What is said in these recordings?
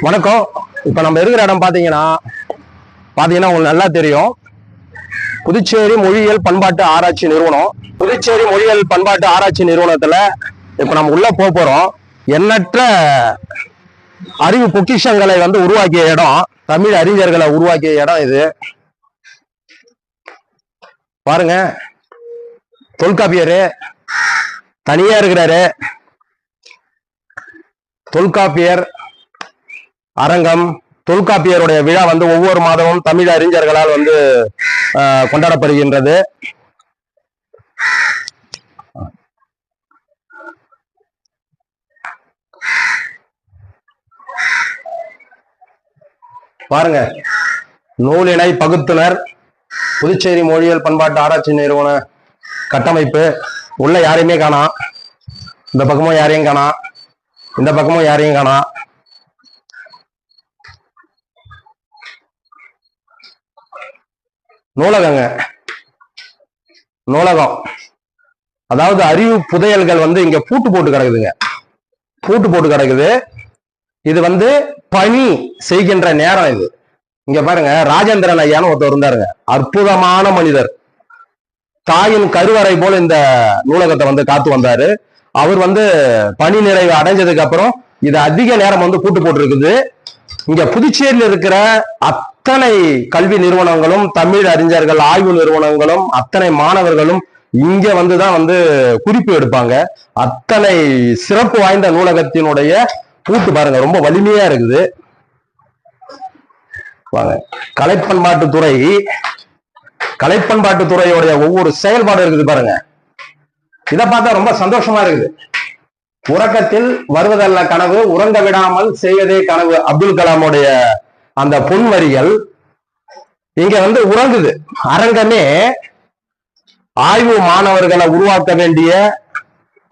வணக்கம். இப்போ நம்ம இருக்கிற இடம் பார்த்தீங்கன்னா பார்த்தீங்கன்னா உங்களுக்கு நல்லா தெரியும். புதுச்சேரி மொழியியல் பண்பாட்டு ஆராய்ச்சி நிறுவனம். புதுச்சேரி மொழியியல் பண்பாட்டு ஆராய்ச்சி நிறுவனத்துல இப்போ நம்ம உள்ள போக போறோம். எண்ணற்ற அறிவு பொக்கிஷங்களை வந்து உருவாக்கிய இடம். தமிழ் அறிஞர்களை உருவாக்கிய இடம் இது. பாருங்க. தொல்காப்பியரு. தனியா இருக்கிறாரு. தொல்காப்பியர். அரங்கம் தொல்காப்பியருடைய விழா வந்து ஒவ்வொரு மாதமும் தமிழ் அறிஞர்களால் வந்து கொண்டாடப்படுகின்றது. பாருங்க. நூலினை பகுத்துனர் புதுச்சேரி மொழியியல் பண்பாட்டு ஆராய்ச்சி நிறுவன கட்டமைப்பு. உள்ள யாரையுமே காணாம் இந்த பக்கமும் யாரையும் காணாம் இந்த பக்கமும் யாரையும் காணாம் நூலகங்க. நூலகம். அதாவது அறிவு புதையல்கள் வந்து இங்க பூட்டு போட்டு கிடக்குதுங்க. பூட்டு போட்டு கிடக்குது. இது வந்து பணி செய்கின்ற நேரம் இது. இங்க பாருங்க ராஜேந்திரன் ஐயான்னு ஒருத்தர் இருந்தாருங்க. அற்புதமான மனிதர். தாயின் கருவறை போல இந்த நூலகத்தை வந்து காத்து வந்தாரு. அவர் வந்து பணி நிறைவு அடைஞ்சதுக்கு அப்புறம் இது அதிக நேரம் வந்து பூட்டு போட்டிருக்குது. இங்க புதுச்சேரியில் இருக்கிற அத்தனை கல்வி நிறுவனங்களும் தமிழ் அறிஞர்கள் ஆய்வு நிறுவனங்களும் அத்தனை மாணவர்களும் இங்க வந்துதான் வந்து குறிப்பு எடுப்பாங்க. அத்தனை சிறப்பு வாய்ந்த நூலகத்தினுடைய கூட்டு பாருங்க ரொம்ப வலிமையா இருக்குது. வாங்க கலைப்பண்பாட்டுத்துறை. கலைப்பண்பாட்டுத்துறையுடைய ஒவ்வொரு செயல்பாடு இருக்குது பாருங்க. இதை பார்த்தா ரொம்ப சந்தோஷமா இருக்குது. உறக்கத்தில் வருவதல்ல கனவு உறங்க விடாமல் செய்வதே கனவு. அப்துல் கலாமுடைய அந்த பொன்வரிகள் இங்க வந்து உறங்குது. அரங்கமே ஆய்வு மாணவர்களை உருவாக்க வேண்டிய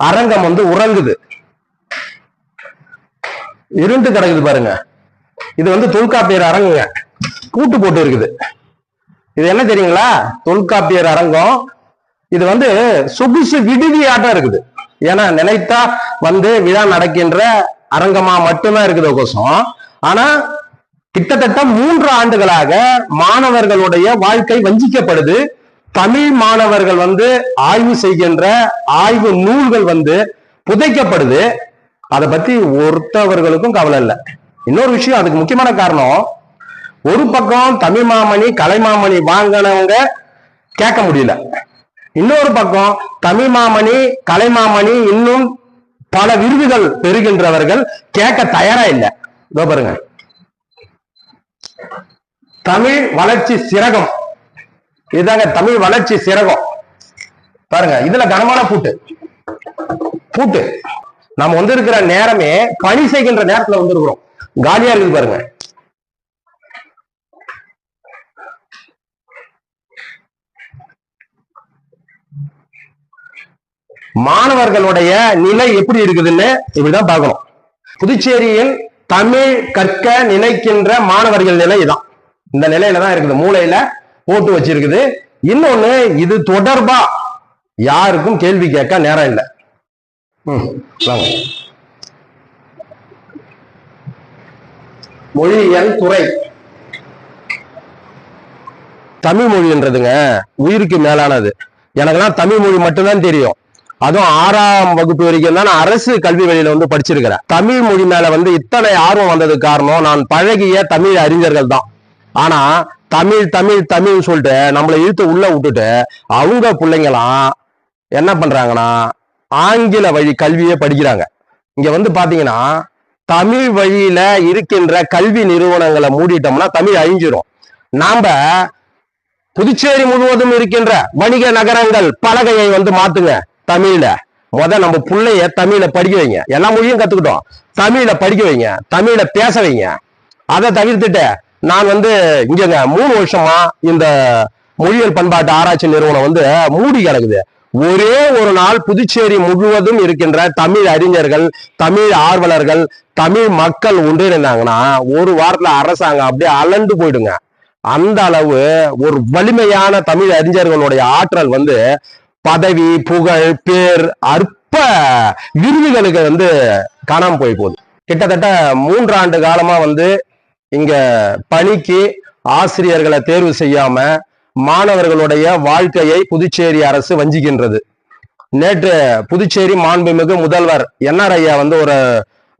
அரங்கம் வந்து உறங்குது. இருண்டு கிடக்குது பாருங்க. இது வந்து தொல்காப்பியர் அரங்குங்க. கூட்டு போட்டு இருக்குது. இது என்ன தெரியுங்களா? தொல்காப்பியர் அரங்கம். இது வந்து சொகுசு விடுதியாட்டம் இருக்குது. ஏன்னா நினைத்தா வந்து விழா நடக்கின்ற அரங்கமா மட்டும்தான் இருக்குது கோசம் ஆனா கிட்டத்தட்ட மூன்று ஆண்டுகளாக மாணவர்களுடைய வாழ்க்கை வஞ்சிக்கப்படுது. தமிழ் மாணவர்கள் வந்து ஆய்வு செய்கின்ற ஆய்வு நூல்கள் வந்து புதைக்கப்படுது. அதை பத்தி ஒருத்தவர்களுக்கும் கவலை இல்லை. இன்னொரு விஷயம் அதுக்கு முக்கியமான காரணம் ஒரு பக்கம் தமிழ் மாமணி கலைமாமணி வாங்கினவங்க கேட்க முடியல. இன்னொரு பக்கம் தமிழ் மாமணி கலைமாமணி இன்னும் பல விருதுகள் பெறுகின்றவர்கள் கேட்க தயாரா இல்லை. இதோ பாருங்க. தமிழ் வளர்ச்சி சிறகம் இதுதாங்க தமிழ் வளர்ச்சி சிறகம் பாருங்க இதுல கனமான பூட்டு. பூட்டு. நம்ம வந்திருக்கிற நேரமே பணி செய்கின்ற நேரத்துல வந்திருக்கிறோம். காலியா இருக்குது பாருங்க. மாணவர்களுடைய நிலை எப்படி இருக்குதுன்னு இப்படிதான் பார்க்கணும். புதுச்சேரியில் தமிழ் கற்க நினைக்கின்ற மாணவர்கள் நிலை தான் இந்த நிலையில தான் இருக்குது மூளையில போட்டு வச்சிருக்குது. இன்னொன்னு இது தொடர்பா யாருக்கும் கேள்வி கேட்க நேரம் இல்லை. ம், மொழியியல் துறை. தமிழ் மொழின்றதுங்க உயிருக்கு மேலானது. எனக்கெல்லாம் தமிழ் மொழி மட்டும்தான் தெரியும். அதுவும் ஆறாம் வகுப்பு வரைக்கும் தான் நான் அரசு கல்வி வழியில வந்து படிச்சிருக்கிறேன். தமிழ் மொழி மேல வந்து இத்தனை ஆர்வம் வந்ததுக்கு காரணம் நான் பழகிய தமிழ் அறிஞர்கள் தான். ஆனா தமிழ் தமிழ் தமிழ் சொல்லிட்டு நம்மளை இழுத்து உள்ள விட்டுட்டு அவங்க பிள்ளைங்களாம் என்ன பண்றாங்கன்னா ஆங்கில வழி கல்வியை படிக்கிறாங்க. இங்க வந்து பாத்தீங்கன்னா தமிழ் வழியில இருக்கின்ற கல்வி நிறுவனங்களை மூடிட்டோம்னா தமிழ் அழிஞ்சிரும். நாம புதுச்சேரி முழுவதும் இருக்கின்ற வணிக நகரங்கள் பலகையை வந்து மாத்துங்க. தமிழ்ல. முத நம்ம பிள்ளைய தமிழ படிக்க வைங்க. எல்லா மொழியும் கத்துக்கிட்டோம். தமிழ்ல படிக்க வைங்க. தமிழ்ல பேச வைங்க. அதை தவிர்த்துட்டு நான் வந்து இங்கங்க மூணு வருஷமா இந்த மொழியியல் பண்பாட்டு ஆராய்ச்சி நிறுவனம் வந்து மூடி கிடக்குது. ஒரே ஒரு நாள் புதுச்சேரி முழுவதும் இருக்கின்ற தமிழ் அறிஞர்கள் தமிழ் ஆர்வலர்கள் தமிழ் மக்கள் ஒன்றிணைந்தாங்கன்னா ஒரு வாரத்துல அரசாங்கம் அப்படியே அலண்டு போயிடுங்க. அந்த அளவு ஒரு வலிமையான தமிழ் அறிஞர்களுடைய ஆற்றல் வந்து பதவி புகழ் பேர் அற்ப விருதுகளுக்கு வந்து காணாம போய் போகுது. கிட்டத்தட்ட மூன்றாண்டு காலமா வந்து இங்க பணிக்கு ஆசிரியர்களை தேர்வு செய்யாம மாணவர்களுடைய வாழ்க்கையை புதுச்சேரி அரசு வஞ்சிக்கின்றது. நேற்று புதுச்சேரி மாண்புமிகு முதல்வர் என்ஆர் ஐயா வந்து ஒரு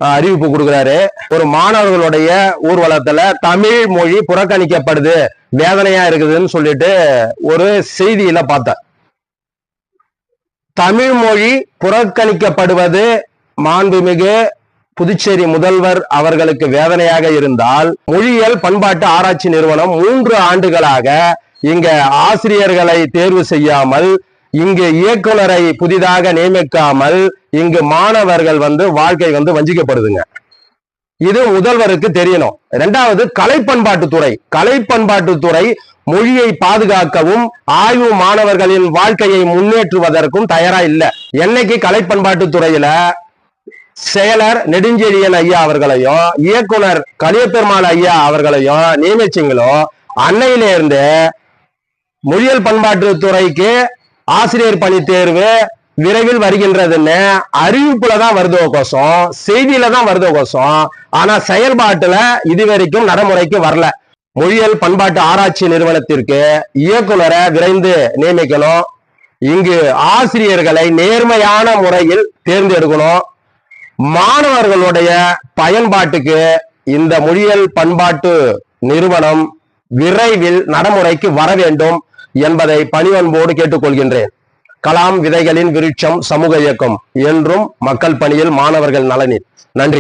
அறிவிப்பு கொடுக்குறாரு. ஒரு மாணவர்களுடைய ஊர்வலத்துல தமிழ் மொழி புறக்கணிக்கப்படுது வேதனையா இருக்குதுன்னு சொல்லிட்டு ஒரு செய்தியில பார்த்தேன் தமிழ் மொழி புறக்கணிக்கப்படுவது மாண்புமிகு புதுச்சேரி முதல்வர் அவர்களுக்கு வேதனையாக இருந்தால் மொழியியல் பண்பாட்டு ஆராய்ச்சி நிறுவனம் மூன்று ஆண்டுகளாக இங்க ஆசிரியர்களை தேர்வு செய்யாமல் இங்கு இயக்குனரை புதிதாக நியமிக்காமல் இங்கு மாணவர்கள் வந்து வாழ்க்கை வந்து வஞ்சிக்கப்படுதுங்க. இது முதல்வருக்கு தெரியணும். இரண்டாவது கலை பண்பாட்டுத்துறை கலை பண்பாட்டுத்துறை மொழியை பாதுகாக்கவும் ஆய்வு மாணவர்களின் வாழ்க்கையை முன்னேற்றுவதற்கும் தயாரா இல்ல. என்னைக்கு கலை பண்பாட்டுத்துறையில செயலர் நெடுஞ்செழியன் ஐயா அவர்களையும் இயக்குனர் கலியப்பெருமாள் ஐயா அவர்களையும் நியமிச்சிங்களோ அன்னையில இருந்து மொழியியல் பண்பாட்டுத்துறைக்கு ஆசிரியர் பணி தேர்வு விரைவில் வருகின்றதுன்னு அறிவிப்புல தான் வருதோ கோசம் செய்தியில தான் வருதோ கோசம் ஆனா செயல்பாட்டுல இதுவரைக்கும் நடைமுறைக்கு வரல. மொழியல் பண்பாட்டு ஆராய்ச்சி நிறுவனத்திற்கு இயக்குனரை விரைந்து நியமிக்கணும். இங்கு ஆசிரியர்களை நேர்மையான முறையில் தேர்ந்தெடுக்கணும். மாணவர்களுடைய பயன்பாட்டுக்கு இந்த மொழியல் பண்பாட்டு நிறுவனம் விரைவில் நடைமுறைக்கு வர வேண்டும் என்பதை பணிவன்போடு கேட்டுக்கொள்கின்றேன். கலாம் விதைகளின் விருட்சம் சமூக இயக்கம் என்றும் மக்கள் பணியில் மாணவர்கள் நலனில். நன்றி.